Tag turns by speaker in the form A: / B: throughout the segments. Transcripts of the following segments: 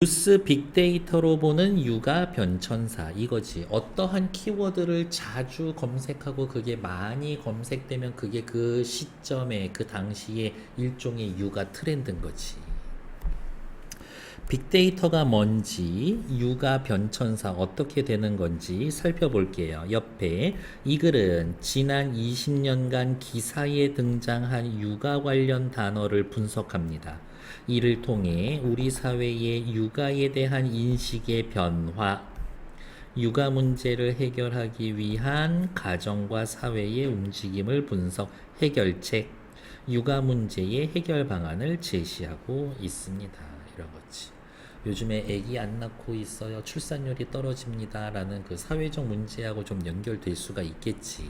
A: 뉴스 빅데이터로 보는 육아 변천사 이거지. 어떠한 키워드를 자주 검색하고 그게 많이 검색되면 그게 그 시점에 그 당시에 일종의 육아 트렌드인 거지. 빅데이터가 뭔지, 육아 변천사 어떻게 되는 건지 살펴볼게요. 옆에 이 글은 지난 20년간 기사에 등장한 육아 관련 단어를 분석합니다. 이를 통해 우리 사회의 육아에 대한 인식의 변화, 육아 문제를 해결하기 위한 가정과 사회의 움직임을 분석, 해결책, 육아 문제의 해결 방안을 제시하고 있습니다. 이런 거지. 요즘에 아기 안 낳고 있어요. 출산율이 떨어집니다 라는 그 사회적 문제하고 좀 연결될 수가 있겠지.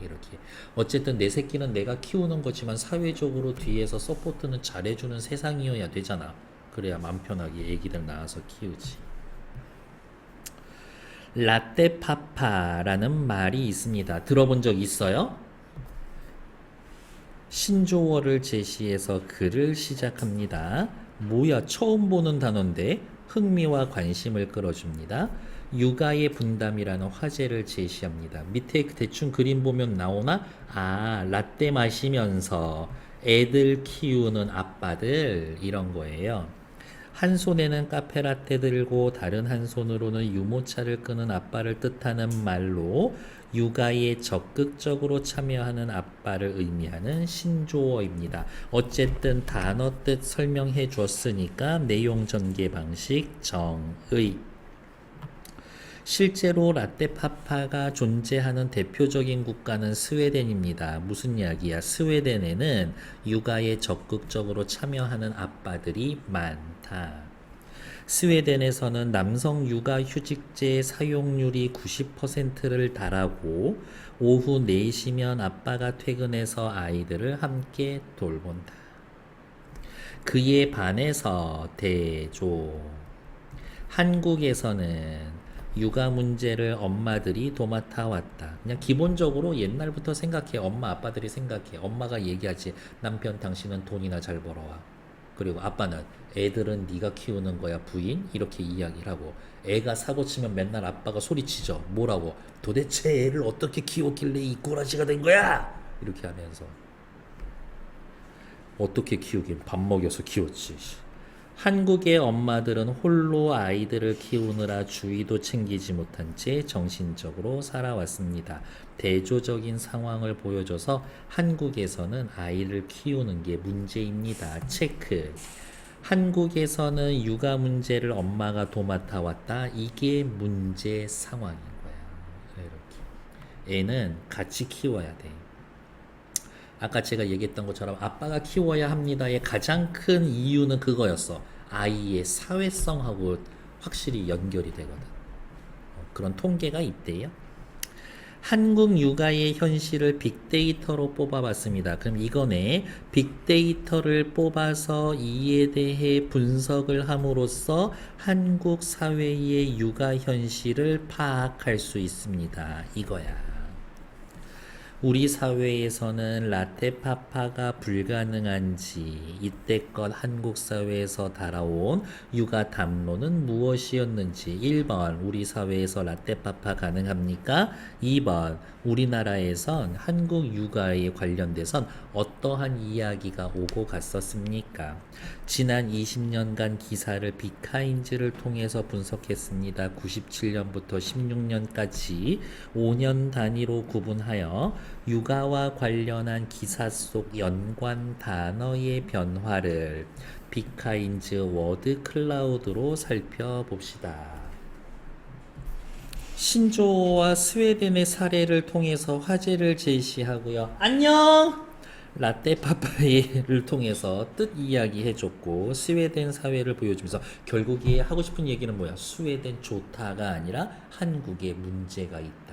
A: 이렇게 어쨌든 내 새끼는 내가 키우는 거지만 사회적으로 뒤에서 서포트는 잘해주는 세상이어야 되잖아. 그래야 맘 편하게 애기들 낳아서 키우지. 라떼파파라는 말이 있습니다. 들어본 적 있어요? 신조어를 제시해서 글을 시작합니다. 뭐야, 처음 보는 단어인데 흥미와 관심을 끌어줍니다. 육아의 분담이라는 화제를 제시합니다. 밑에 대충 그림 보면 나오나? 아, 라떼 마시면서 애들 키우는 아빠들 이런 거예요. 한 손에는 카페라떼 들고 다른 한 손으로는 유모차를 끄는 아빠를 뜻하는 말로 육아에 적극적으로 참여하는 아빠를 의미하는 신조어입니다. 어쨌든 단어 뜻 설명해 줬으니까 내용 전개 방식 정의 실제로 라떼파파가 존재하는 대표적인 국가는 스웨덴입니다. 무슨 이야기야? 스웨덴에는 육아에 적극적으로 참여하는 아빠들이 많다. 스웨덴에서는 남성 육아 휴직제 사용률이 90%를 달하고 오후 4시면 아빠가 퇴근해서 아이들을 함께 돌본다. 그에 반해서 대조 한국에서는 육아 문제를 엄마들이 도맡아 왔다. 그냥 기본적으로 옛날부터 생각해. 엄마 아빠들이 생각해. 엄마가 얘기하지. 남편 당신은 돈이나 잘 벌어와. 그리고 아빠는 애들은 네가 키우는 거야 부인 이렇게 이야기를 하고 애가 사고 치면 맨날 아빠가 소리치죠. 뭐라고? 도대체 애를 어떻게 키웠길래 이 꼬라지가 된 거야? 이렇게 하면서 어떻게 키우긴 밥 먹여서 키웠지. 한국의 엄마들은 홀로 아이들을 키우느라 주의도 챙기지 못한 채 정신적으로 살아왔습니다. 대조적인 상황을 보여줘서 한국에서는 아이를 키우는 게 문제입니다. 체크. 한국에서는 육아 문제를 엄마가 도맡아 왔다. 이게 문제 상황인 거야. 이렇게. 애는 같이 키워야 돼. 아까 제가 얘기했던 것처럼 아빠가 키워야 합니다의 가장 큰 이유는 그거였어. 아이의 사회성하고 확실히 연결이 되거든. 어, 그런 통계가 있대요. 한국 육아의 현실을 빅데이터로 뽑아봤습니다. 그럼 이거네. 빅데이터를 뽑아서 이에 대해 분석을 함으로써 한국 사회의 육아 현실을 파악할 수 있습니다. 이거야. 우리 사회에서는 라테파파가 불가능한지 이때껏 한국 사회에서 달아온 육아 담론은 무엇이었는지 1번 우리 사회에서 라테파파 가능합니까? 2번 우리나라에선 한국 육아에 관련돼선 어떠한 이야기가 오고 갔었습니까? 지난 20년간 기사를 비카인즈를 통해서 분석했습니다. 97년부터 16년까지 5년 단위로 구분하여 육아와 관련한 기사 속 연관 단어의 변화를 비카인즈 워드 클라우드로 살펴봅시다. 신조어와 스웨덴의 사례를 통해서 화제를 제시하고요. 안녕! 라떼 파파이를 통해서 뜻 이야기해줬고 스웨덴 사회를 보여주면서 결국 이 하고 싶은 얘기는 뭐야? 스웨덴 좋다가 아니라 한국에 문제가 있다.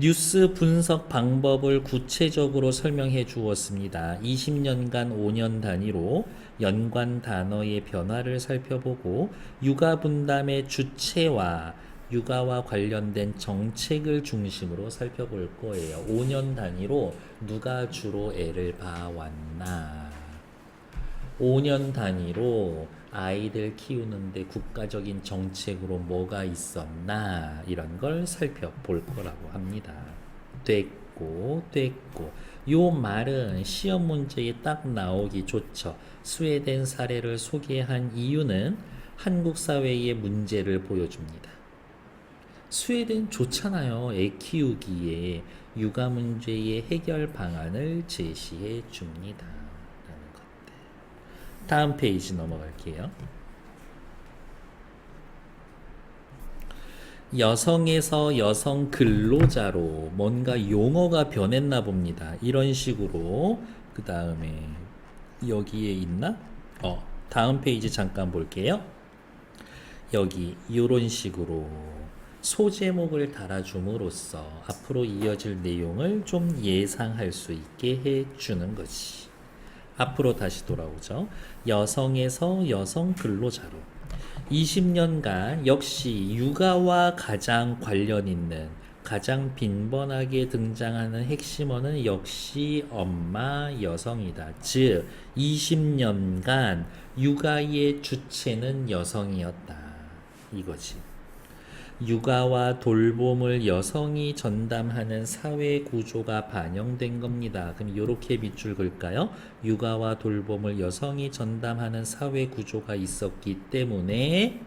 A: 뉴스 분석 방법을 구체적으로 설명해 주었습니다. 20년간 5년 단위로 연관 단어의 변화를 살펴보고 육아 분담의 주체와 육아와 관련된 정책을 중심으로 살펴볼 거예요. 5년 단위로 누가 주로 애를 봐왔나. 5년 단위로 아이들 키우는데 국가적인 정책으로 뭐가 있었나 이런 걸 살펴볼 거라고 합니다. 됐고 됐고 요 말은 시험 문제에 딱 나오기 좋죠. 스웨덴 사례를 소개한 이유는 한국 사회의 문제를 보여줍니다. 스웨덴 좋잖아요. 애 키우기에 육아 문제의 해결 방안을 제시해 줍니다. 다음 페이지 넘어갈게요. 여성에서 여성 근로자로 뭔가 용어가 변했나 봅니다. 이런 식으로 그 다음에 여기에 있나? 어, 다음 페이지 잠깐 볼게요. 여기 이런 식으로 소제목을 달아줌으로써 앞으로 이어질 내용을 좀 예상할 수 있게 해주는 것이 앞으로 다시 돌아오죠. 여성에서 여성 근로자로 20년간 역시 육아와 가장 관련 있는 가장 빈번하게 등장하는 핵심어는 역시 엄마 여성이다. 즉 20년간 육아의 주체는 여성이었다. 이거지. 육아와 돌봄을 여성이 전담하는 사회 구조가 반영된 겁니다. 그럼 이렇게 밑줄 그을까요? 육아와 돌봄을 여성이 전담하는 사회 구조가 있었기 때문에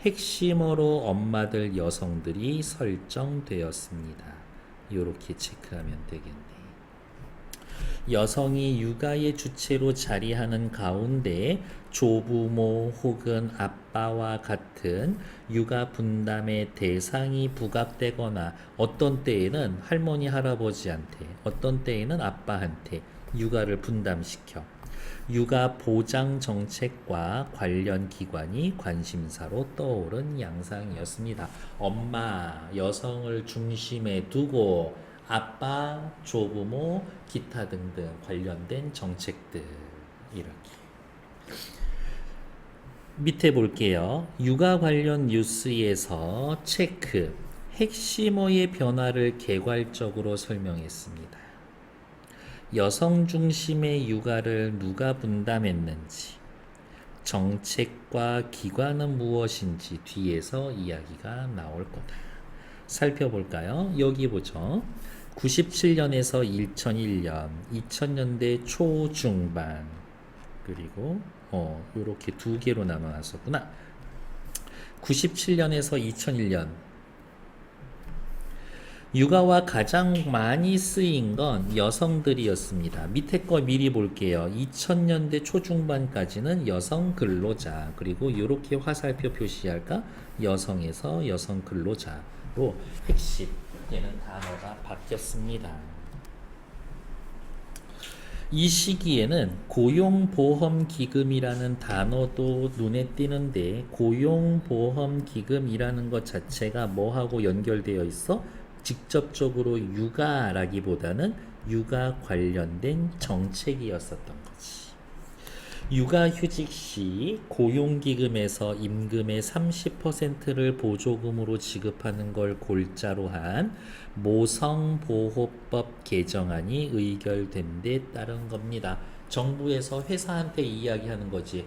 A: 핵심어로 엄마들 여성들이 설정되었습니다. 이렇게 체크하면 되겠네. 여성이 육아의 주체로 자리하는 가운데 조부모 혹은 아빠와 같은 육아 분담의 대상이 부각되거나 어떤 때에는 할머니 할아버지한테 어떤 때에는 아빠한테 육아를 분담시켜 육아 보장 정책과 관련 기관이 관심사로 떠오른 양상이었습니다. 엄마, 여성을 중심에 두고 아빠, 조부모, 기타 등등 관련된 정책들 이렇게 밑에 볼게요. 육아 관련 뉴스에서 체크 핵심어의 변화를 개괄적으로 설명했습니다. 여성 중심의 육아를 누가 분담했는지, 정책과 기관은 무엇인지 뒤에서 이야기가 나올 거다. 살펴볼까요? 여기 보죠. 97년에서 2001년, 2000년대 초중반, 그리고 어, 요렇게 두 개로 나눠놨었구나. 97년에서 2001년 육아와 가장 많이 쓰인 건 여성들이었습니다. 밑에 거 미리 볼게요. 2000년대 초중반까지는 여성 근로자 그리고 이렇게 화살표 표시할까? 여성에서 여성 근로자로 핵심 되는 단어가 바뀌었습니다. 이 시기에는 고용보험기금이라는 단어도 눈에 띄는데 고용보험기금이라는 것 자체가 뭐하고 연결되어 있어? 직접적으로 육아라기보다는 육아 관련된 정책이었었던 거지. 육아휴직 시 고용기금에서 임금의 30%를 보조금으로 지급하는 걸 골자로 한 모성보호법 개정안이 의결된 데 따른 겁니다. 정부에서 회사한테 이야기하는 거지.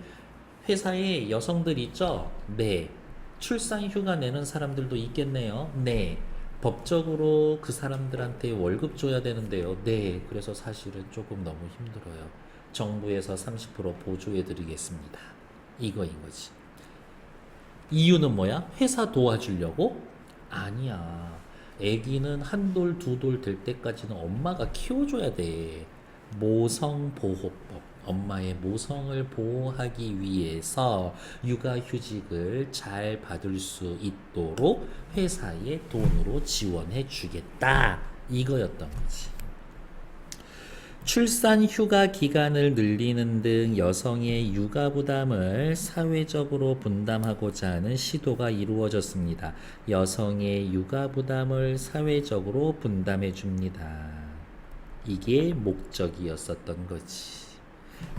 A: 회사에 여성들 있죠? 네. 출산 휴가 내는 사람들도 있겠네요. 네. 법적으로 그 사람들한테 월급 줘야 되는데요. 네. 그래서 사실은 조금 너무 힘들어요. 정부에서 30% 보조해 드리겠습니다. 이거인 거지. 이유는 뭐야? 회사 도와주려고? 아니야. 아기는 한 돌, 두 돌 될 때까지는 엄마가 키워줘야 돼. 모성보호법. 엄마의 모성을 보호하기 위해서 육아휴직을 잘 받을 수 있도록 회사에 돈으로 지원해 주겠다. 이거였던 거지. 출산 휴가 기간을 늘리는 등 여성의 육아 부담을 사회적으로 분담하고자 하는 시도가 이루어졌습니다. 여성의 육아 부담을 사회적으로 분담해 줍니다. 이게 목적이었었던 거지.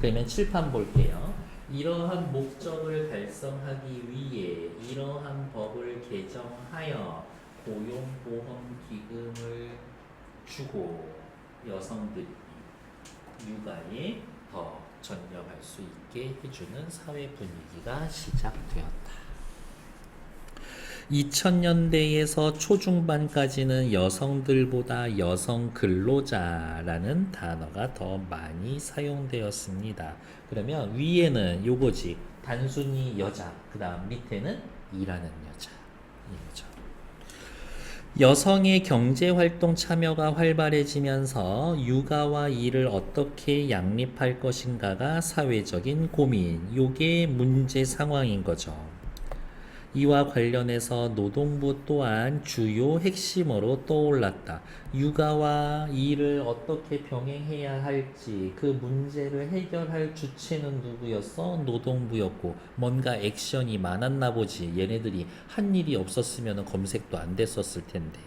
A: 그러면 칠판 볼게요. 이러한 목적을 달성하기 위해 이러한 법을 개정하여 고용보험기금을 주고 여성들이 육아에 더 전념할 수 있게 해주는 사회 분위기가 시작되었다. 2000년대에서 초중반까지는 여성들보다 여성 근로자라는 단어가 더 많이 사용되었습니다. 그러면 위에는 요거지. 단순히 여자, 그 다음 밑에는 일하는 여자. 이거죠. 여성의 경제활동 참여가 활발해지면서 육아와 일을 어떻게 양립할 것인가가 사회적인 고민, 요게 문제 상황인 거죠. 이와 관련해서 노동부 또한 주요 핵심으로 떠올랐다. 육아와 일을 어떻게 병행해야 할지 그 문제를 해결할 주체는 누구였어? 노동부였고 뭔가 액션이 많았나 보지. 얘네들이 한 일이 없었으면 검색도 안 됐었을 텐데.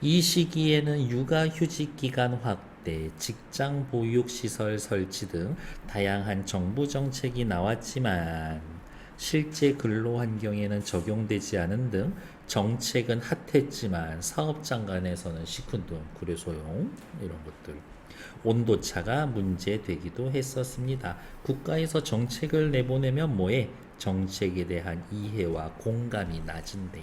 A: 이 시기에는 육아휴직 기간 확대, 직장 보육 시설 설치 등 다양한 정부 정책이 나왔지만 실제 근로 환경에는 적용되지 않은 등 정책은 핫했지만 사업장 간에서는 시큰둥 구려 소용 이런 것들 온도차가 문제되기도 했었습니다. 국가에서 정책을 내보내면 뭐해? 정책에 대한 이해와 공감이 낮은데.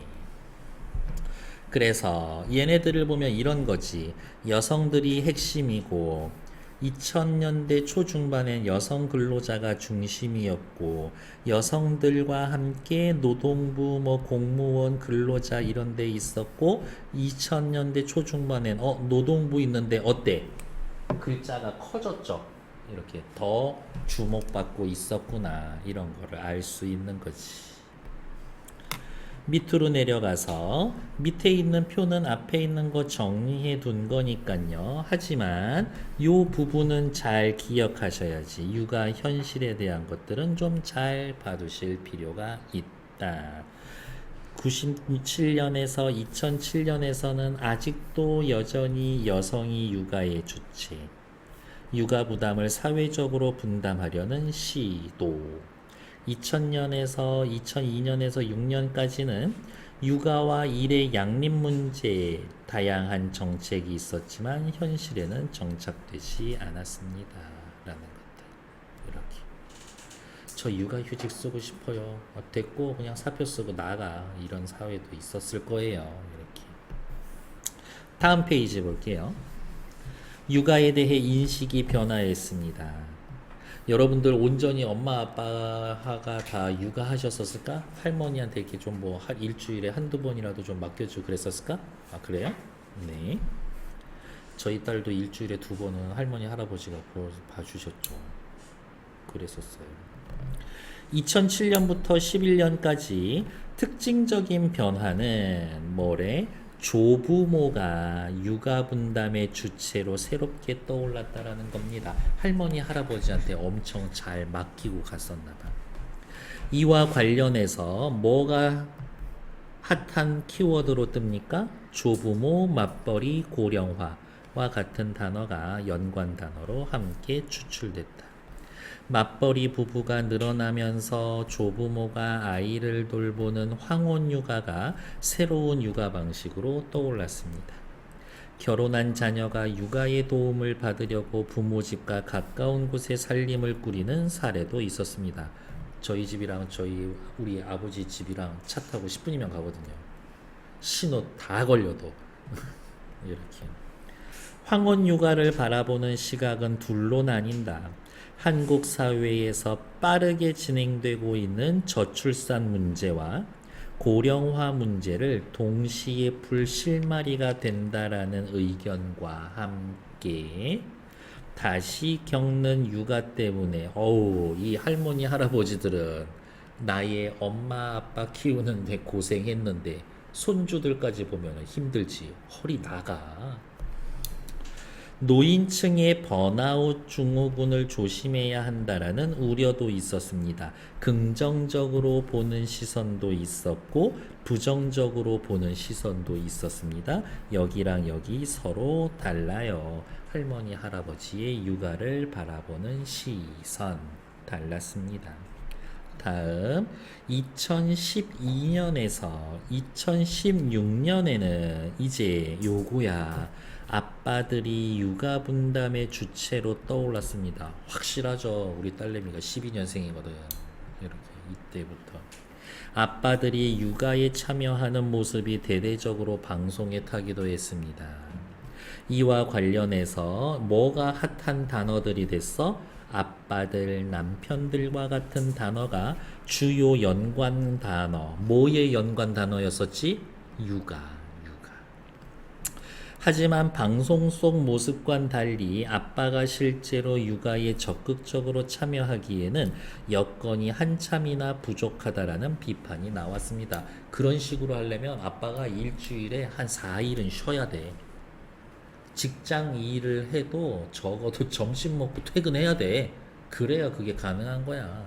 A: 그래서 얘네들을 보면 이런 거지. 여성들이 핵심이고 2000년대 초중반엔 여성 근로자가 중심이었고 여성들과 함께 노동부 뭐 공무원 근로자 이런 데 있었고 2000년대 초중반엔 어 노동부 있는데 어때? 글자가 커졌죠. 이렇게 더 주목받고 있었구나 이런 거를 알 수 있는 거지. 밑으로 내려가서 밑에 있는 표는 앞에 있는 거 정리해 둔 거니까요. 하지만 요 부분은 잘 기억하셔야지. 육아 현실에 대한 것들은 좀 잘 봐두실 필요가 있다. 97년에서 2007년에서는 아직도 여전히 여성이 육아의 주체, 육아 부담을 사회적으로 분담하려는 시도, 2000년에서 2002년에서 6년까지는 육아와 일의 양립 문제에 다양한 정책이 있었지만 현실에는 정착되지 않았습니다. 라는 것들. 이렇게. 저 육아 휴직 쓰고 싶어요. 어, 됐고 그냥 사표 쓰고 나가. 이런 사회도 있었을 거예요. 이렇게. 다음 페이지 볼게요. 육아에 대해 인식이 변화했습니다. 여러분들 온전히 엄마 아빠가 다 육아하셨었을까? 할머니한테 이렇게 좀 뭐 일주일에 한두 번이라도 좀 맡겨주고 그랬었을까? 아 그래요? 네. 저희 딸도 일주일에 두 번은 할머니 할아버지가 보- 봐주셨죠. 그랬었어요. 2007년부터 11년까지 특징적인 변화는 뭐래? 조부모가 육아 분담의 주체로 새롭게 떠올랐다라는 겁니다. 할머니 할아버지한테 엄청 잘 맡기고 갔었나 봐. 이와 관련해서 뭐가 핫한 키워드로 뜹니까? 조부모, 맞벌이, 고령화와 같은 단어가 연관 단어로 함께 추출됐다. 맞벌이 부부가 늘어나면서 조부모가 아이를 돌보는 황혼 육아가 새로운 육아 방식으로 떠올랐습니다. 결혼한 자녀가 육아의 도움을 받으려고 부모 집과 가까운 곳에 살림을 꾸리는 사례도 있었습니다. 저희 집이랑 저희 우리 아버지 집이랑 차 타고 10분이면 가거든요. 신호 다 걸려도 이렇게 황혼 육아를 바라보는 시각은 둘로 나뉜다. 한국 사회에서 빠르게 진행되고 있는 저출산 문제와 고령화 문제를 동시에 풀 실마리가 된다라는 의견과 함께 다시 겪는 육아 때문에 어우 이 할머니 할아버지들은 나의 엄마 아빠 키우는데 고생했는데 손주들까지 보면 힘들지. 허리 나가 노인층의 번아웃 증후군을 조심해야 한다라는 우려도 있었습니다. 긍정적으로 보는 시선도 있었고 부정적으로 보는 시선도 있었습니다. 여기랑 여기 서로 달라요. 할머니 할아버지의 육아를 바라보는 시선 달랐습니다. 다음 2012년에서 2016년에는 이제 요거야 아빠들이 육아 분담의 주체로 떠올랐습니다. 확실하죠. 우리 딸내미가 12년생이거든. 이렇게 이때부터 아빠들이 육아에 참여하는 모습이 대대적으로 방송에 타기도 했습니다. 이와 관련해서 뭐가 핫한 단어들이 됐어? 아빠들, 남편들과 같은 단어가 주요 연관 단어. 뭐의 연관 단어였었지? 육아. 하지만 방송 속 모습과는 달리 아빠가 실제로 육아에 적극적으로 참여하기에는 여건이 한참이나 부족하다라는 비판이 나왔습니다. 그런 식으로 하려면 아빠가 일주일에 한 4일은 쉬어야 돼. 직장 일을 해도 적어도 점심 먹고 퇴근해야 돼. 그래야 그게 가능한 거야.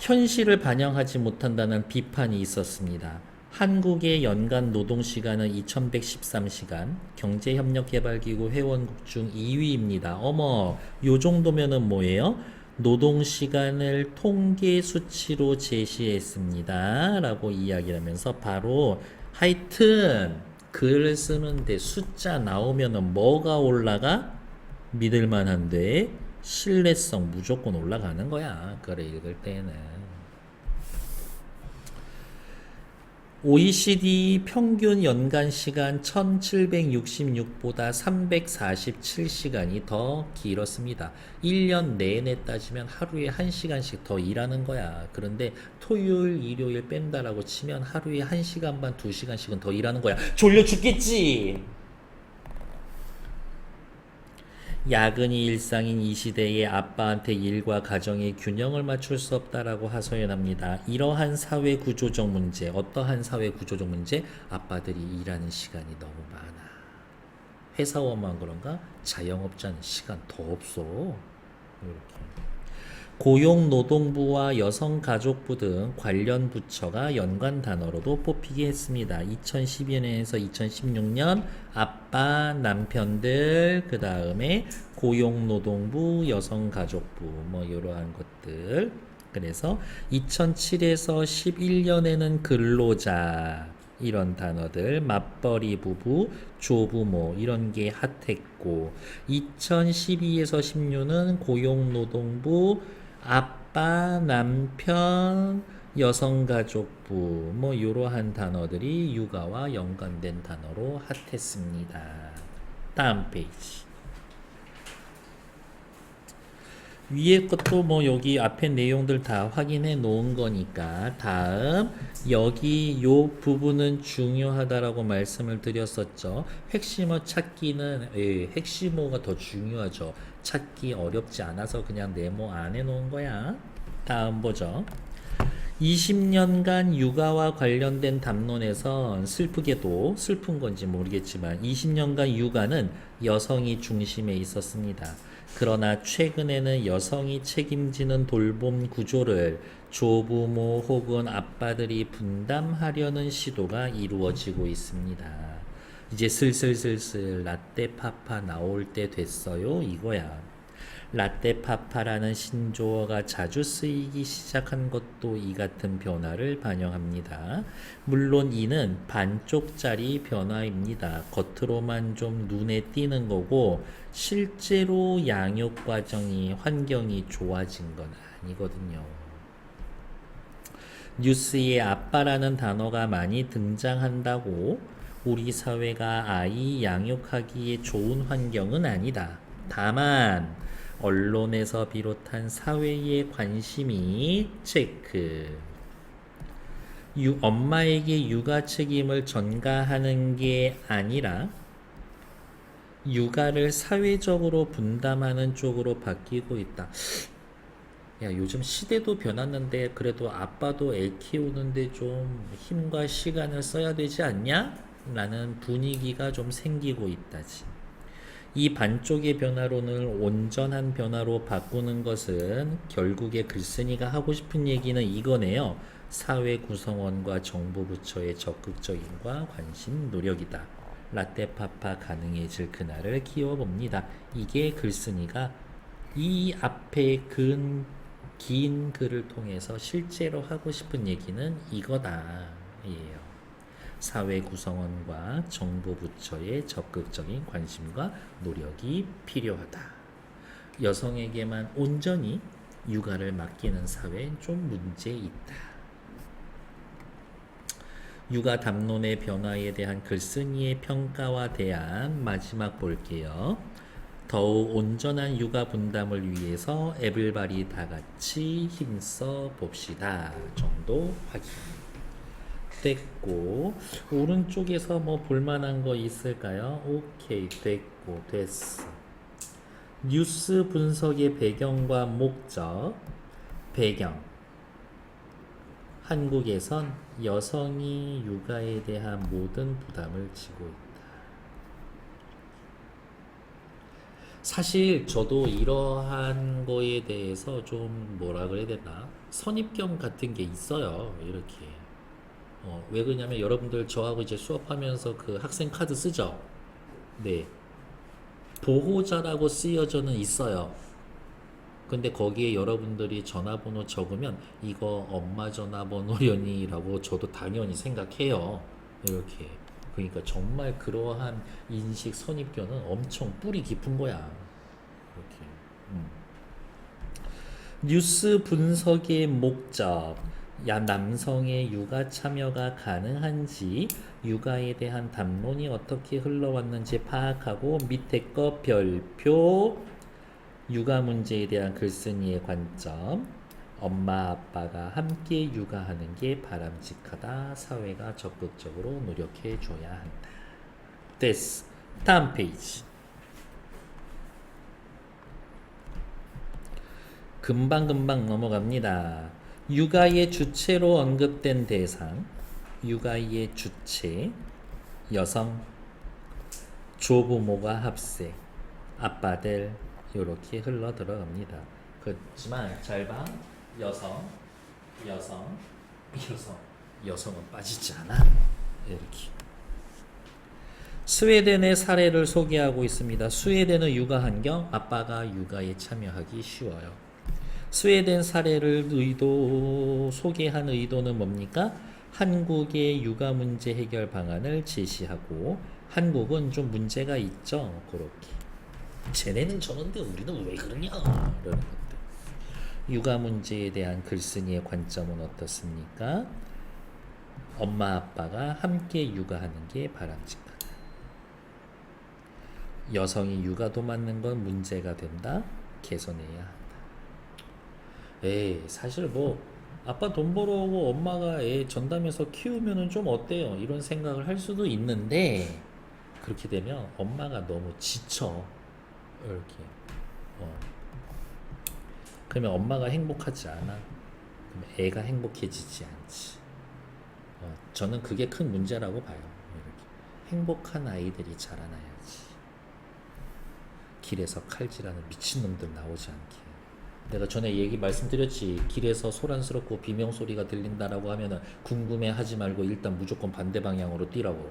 A: 현실을 반영하지 못한다는 비판이 있었습니다. 한국의 연간 노동 시간은 2113시간, 경제협력개발기구 회원국 중 2위입니다. 어머, 요 정도면은 뭐예요? 노동 시간을 통계 수치로 제시했습니다. 라고 이야기를 하면서 바로 하여튼 글을 쓰는데 숫자 나오면은 뭐가 올라가? 믿을만한데 신뢰성 무조건 올라가는 거야. 글을 읽을 때는. OECD 평균 연간 시간 1766보다 347시간이 더 길었습니다. 1년 내내 따지면 하루에 1시간씩 더 일하는 거야. 그런데 토요일, 일요일 뺀다라고 치면 하루에 1시간 반, 2시간씩은 더 일하는 거야. 졸려 죽겠지! 야근이 일상인 이 시대에 아빠한테 일과 가정의 균형을 맞출 수 없다라고 하소연합니다. 이러한 사회 구조적 문제, 어떠한 사회 구조적 문제? 아빠들이 일하는 시간이 너무 많아. 회사원만 그런가? 자영업자는 시간 더 없어. 이렇게. 고용노동부와 여성가족부 등 관련 부처가 연관 단어로도 뽑히게 했습니다. 2012년에서 2016년 아빠, 남편들, 그 다음에 고용노동부, 여성가족부, 뭐 이러한 것들. 그래서 2007에서 11년에는 근로자 이런 단어들 맞벌이 부부, 조부모 이런 게 핫했고 2012에서 16는 고용노동부 아빠, 남편, 여성가족부 뭐 이러한 단어들이 육아와 연관된 단어로 핫했습니다. 다음 페이지. 위에 것도 뭐 여기 앞에 내용들 다 확인해 놓은 거니까 다음 여기 요 부분은 중요하다라고 말씀을 드렸었죠. 핵심어 찾기는 예, 핵심어가 더 중요하죠. 찾기 어렵지 않아서 그냥 네모 안에 놓은 거야. 다음 보죠. 20년간 육아와 관련된 담론에선 슬프게도 슬픈 건지 모르겠지만 20년간 육아는 여성이 중심에 있었습니다. 그러나 최근에는 여성이 책임지는 돌봄 구조를 조부모 혹은 아빠들이 분담하려는 시도가 이루어지고 있습니다. 이제 슬슬슬슬 라떼 파파 나올 때 됐어요. 이거야. 라떼 파파라는 신조어가 자주 쓰이기 시작한 것도 이 같은 변화를 반영합니다. 물론 이는 반쪽짜리 변화입니다. 겉으로만 좀 눈에 띄는 거고 실제로 양육 과정이 환경이 좋아진 건 아니거든요. 뉴스에 아빠라는 단어가 많이 등장한다고 우리 사회가 아이 양육하기에 좋은 환경은 아니다. 다만 언론에서 비롯한 사회의 관심이 체크. 유, 엄마에게 육아 책임을 전가하는 게 아니라 육아를 사회적으로 분담하는 쪽으로 바뀌고 있다. 야, 요즘 시대도 변했는데 그래도 아빠도 애 키우는데 좀 힘과 시간을 써야 되지 않냐? 라는 분위기가 좀 생기고 있다지. 이 반쪽의 변화론을 온전한 변화로 바꾸는 것은 결국에 글쓴이가 하고 싶은 얘기는 이거네요. 사회 구성원과 정부 부처의 적극적인과 관심 노력이다. 라떼파파 가능해질 그날을 키워봅니다. 이게 글쓴이가 이 앞에 근, 긴 글을 통해서 실제로 하고 싶은 얘기는 이거다. 예요. 사회 구성원과 정부 부처의 적극적인 관심과 노력이 필요하다. 여성에게만 온전히 육아를 맡기는 사회엔 좀 문제 있다. 육아 담론의 변화에 대한 글쓴이의 평가와 대안 마지막 볼게요. 더욱 온전한 육아 분담을 위해서 에블바리 다 같이 힘써 봅시다. 정도 확인. 됐고 오른쪽에서 뭐 볼만한 거 있을까요? 오케이 됐고 됐어. 뉴스 분석의 배경과 목적 배경 한국에선 여성이 육아에 대한 모든 부담을 지고 있다. 사실 저도 이러한 거에 대해서 좀 뭐라 그래야 되나 선입견 같은 게 있어요. 이렇게 어, 왜 그러냐면 여러분들 저하고 이제 수업하면서 그 학생 카드 쓰죠. 네. 보호자라고 쓰여져는 있어요. 근데 거기에 여러분들이 전화번호 적으면 이거 엄마 전화번호려니라고 저도 당연히 생각해요. 이렇게. 그러니까 정말 그러한 인식 선입견은 엄청 뿌리 깊은 거야. 이렇게. 음. 뉴스 분석의 목적. 야 남성의 육아 참여가 가능한지 육아에 대한 담론이 어떻게 흘러왔는지 파악하고 밑에 거 별표. 육아 문제에 대한 글쓴이의 관점. 엄마 아빠가 함께 육아하는 게 바람직하다. 사회가 적극적으로 노력해 줘야 한다. 됐어 다음 페이지 금방금방 넘어갑니다 육아의 주체로 언급된 대상 육아의 주체 여성 조부모가 합세 아빠들 이렇게 흘러 들어갑니다. 그렇지만 잘봐 여성 여성 여성 여성은 빠지지 않아 이렇게 스웨덴의 사례를 소개하고 있습니다. 스웨덴의 육아 환경 아빠가 육아에 참여하기 쉬워요. 스웨덴 사례를 의도 소개한 의도는 뭡니까? 한국의 육아 문제 해결 방안을 제시하고 한국은 좀 문제가 있죠. 그렇게. 쟤네는 저런데 우리는 왜 그러냐? 이런 것들. 육아 문제에 대한 글쓴이의 관점은 어떻습니까? 엄마 아빠가 함께 육아하는 게 바람직하다. 여성이 육아도 맡는 건 문제가 된다. 개선해야. 에이 사실 뭐 아빠 돈 벌어오고 엄마가 애 전담해서 키우면은 좀 어때요? 이런 생각을 할 수도 있는데 그렇게 되면 엄마가 너무 지쳐. 이렇게. 어. 그러면 엄마가 행복하지 않아? 그러면 애가 행복해지지 않지. 어, 저는 그게 큰 문제라고 봐요. 이렇게. 행복한 아이들이 자라나야지. 길에서 칼질하는 미친놈들 나오지 않게 내가 전에 얘기 말씀드렸지. 길에서 소란스럽고 비명 소리가 들린다라고 하면은 궁금해하지 말고 일단 무조건 반대 방향으로 뛰라고.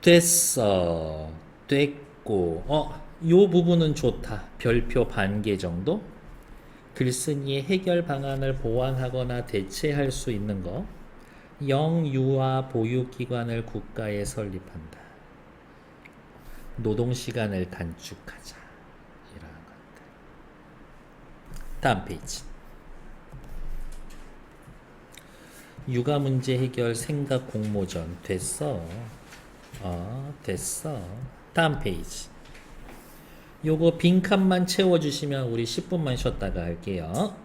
A: 됐어. 됐고. 어요 부분은 좋다. 별표 반 개 정도? 글쓴이의 해결 방안을 보완하거나 대체할 수 있는 거? 영유아 보육기관을 국가에 설립한다. 노동시간을 단축하자 이러한 것들 다음 페이지. 육아 문제 해결 생각 공모전 됐어. 어 됐어. 다음 페이지. 요거 빈칸만 채워주시면 우리 10분만 쉬었다가 할게요